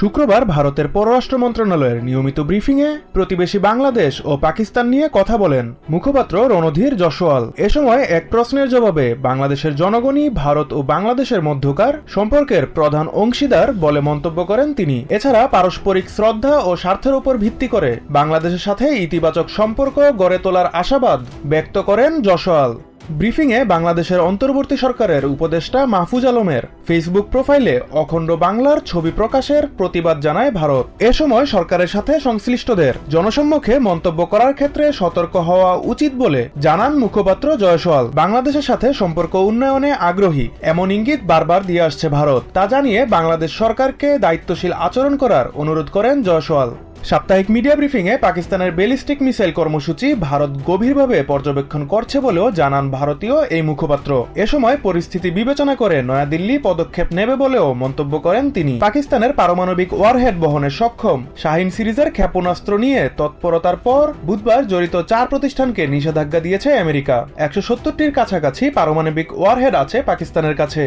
শুক্রবার ভারতের পররাষ্ট্র মন্ত্রণালয়ের নিয়মিত ব্রিফিংয়ে প্রতিবেশী বাংলাদেশ ও পাকিস্তান নিয়ে কথা বলেন মুখপাত্র রণধীর জসওয়াল এ সময় এক প্রশ্নের জবাবে বাংলাদেশের জনগণই ভারত ও বাংলাদেশের মধ্যকার সম্পর্কের প্রধান অংশীদার বলে মন্তব্য করেন তিনি। এছাড়া পারস্পরিক শ্রদ্ধা ও স্বার্থের উপর ভিত্তি করে বাংলাদেশের সাথে ইতিবাচক সম্পর্ক গড়ে তোলার আশাবাদ ব্যক্ত করেন জসওয়াল ব্রিফিংয়ে বাংলাদেশের অন্তর্বর্তী সরকারের উপদেষ্টা মাহফুজ আলমের ফেসবুক প্রোফাইলে অখণ্ড বাংলার ছবি প্রকাশের প্রতিবাদ জানায় ভারত। এ সময় সরকারের সাথে সংশ্লিষ্টদের জনসম্মুখে মন্তব্য করার ক্ষেত্রে সতর্ক হওয়া উচিত বলে জানান মুখপাত্র জয়সওয়াল। বাংলাদেশের সাথে সম্পর্ক উন্নয়নে আগ্রহী, এমন ইঙ্গিত বারবার দিয়ে আসছে ভারত। তা জানিয়ে বাংলাদেশ সরকারকে দায়িত্বশীল আচরণ করার অনুরোধ করেন জয়সওয়াল। সাপ্তাহিক মিডিয়া ব্রিফিংয়ে পাকিস্তানের ব্যালিস্টিক মিসাইল কর্মসূচি ভারত গভীরভাবে পর্যবেক্ষণ করছে বলেও জানান ভারতীয় এই মুখপাত্র। এ সময় পরিস্থিতি বিবেচনা করে নয়াদিল্লি পদক্ষেপ নেবে বলেও মন্তব্য করেন তিনি। পাকিস্তানের পারমাণবিক ওয়ারহেড বহনে সক্ষম। শাহিন সিরিজের ক্ষেপণাস্ত্র নিয়ে তৎপরতার পর বুধবার জড়িত চার প্রতিষ্ঠানকে নিষেধাজ্ঞা দিয়েছে আমেরিকা। একশো সত্তরটির কাছাকাছি পারমাণবিক ওয়ারহেড আছে পাকিস্তানের কাছে।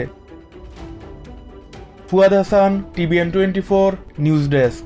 Fuad Hasan, TVN twenty four, news desk.